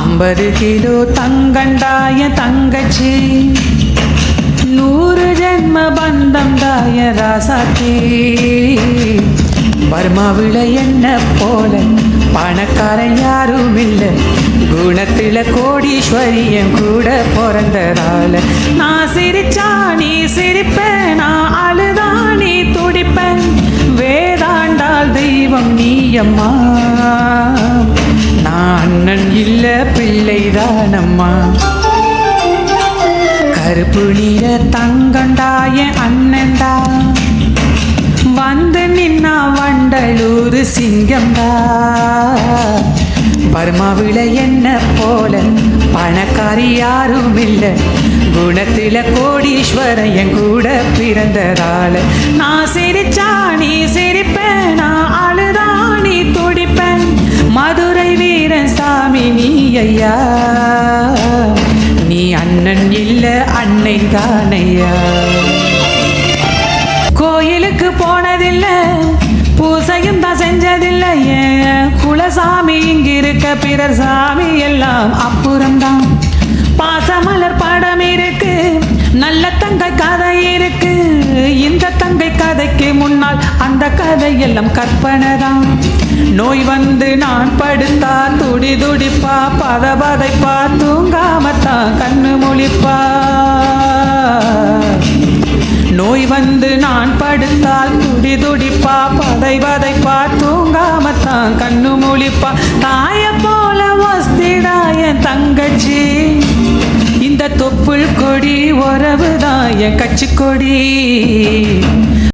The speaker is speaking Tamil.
ஐம்பது கிலோ தங்கண்டாய தங்கச்சி. நூறு ஜென்ம பந்தம் தாய ராசாத்தி பர்மாவில என்ன போல? பணக்காரன் யாரும் இல்லை குணத்தில கோடீஸ்வரியம் கூட பிறந்ததால. நான் சிரிச்சா நீ சிரிப்ப நான் அழுதா நீ துடிப்பேன் வேதாண்டால் தெய்வம் நீ அம்மா. பிள்ளைதானம்மா கருப்பு நீர தங்கண்டாய அண்ணன்டா. வந்து நின்னா வண்டலூர் சிங்கம்டா. பர்மாவில என்ன போல பணக்காரி யாரும் இல்லை குணத்தில கோடீஸ்வரன் என் கூட பிறந்ததால நான் சிரித்த ஐயா நீ அண்ணன் இல்ல அன்னை தானையா. கோயிலுக்கு போனதில்ல பூசையும் தான் செஞ்சதில்லை ஏன்? குலசாமி இங்கிருக்க பிறர் சாமி எல்லாம் அப்புறம்தான். பாசமலர் படம் இருக்கு நல்ல தங்கை கதை இருக்கு. இந்த தங்கை கதைக்கு முன்னால் அந்த கதையெல்லாம் கற்பனை தான் நோய் வந்து நான் படுத்தா துடி துடிப்பா பத பதைப்பா தூங்காமத்தான் கண்ணு முழிப்பா. நோய் வந்து நான் படுத்தால் துடி துடிப்பா பதை பதைப்பா தூங்காமத்தான் கண்ணு முழிப்பா. தாய போல வஸ்திடாய தங்கச்சி. இந்த தொப்புள் கொடி உறவுதான் என் கட்சி கொடி.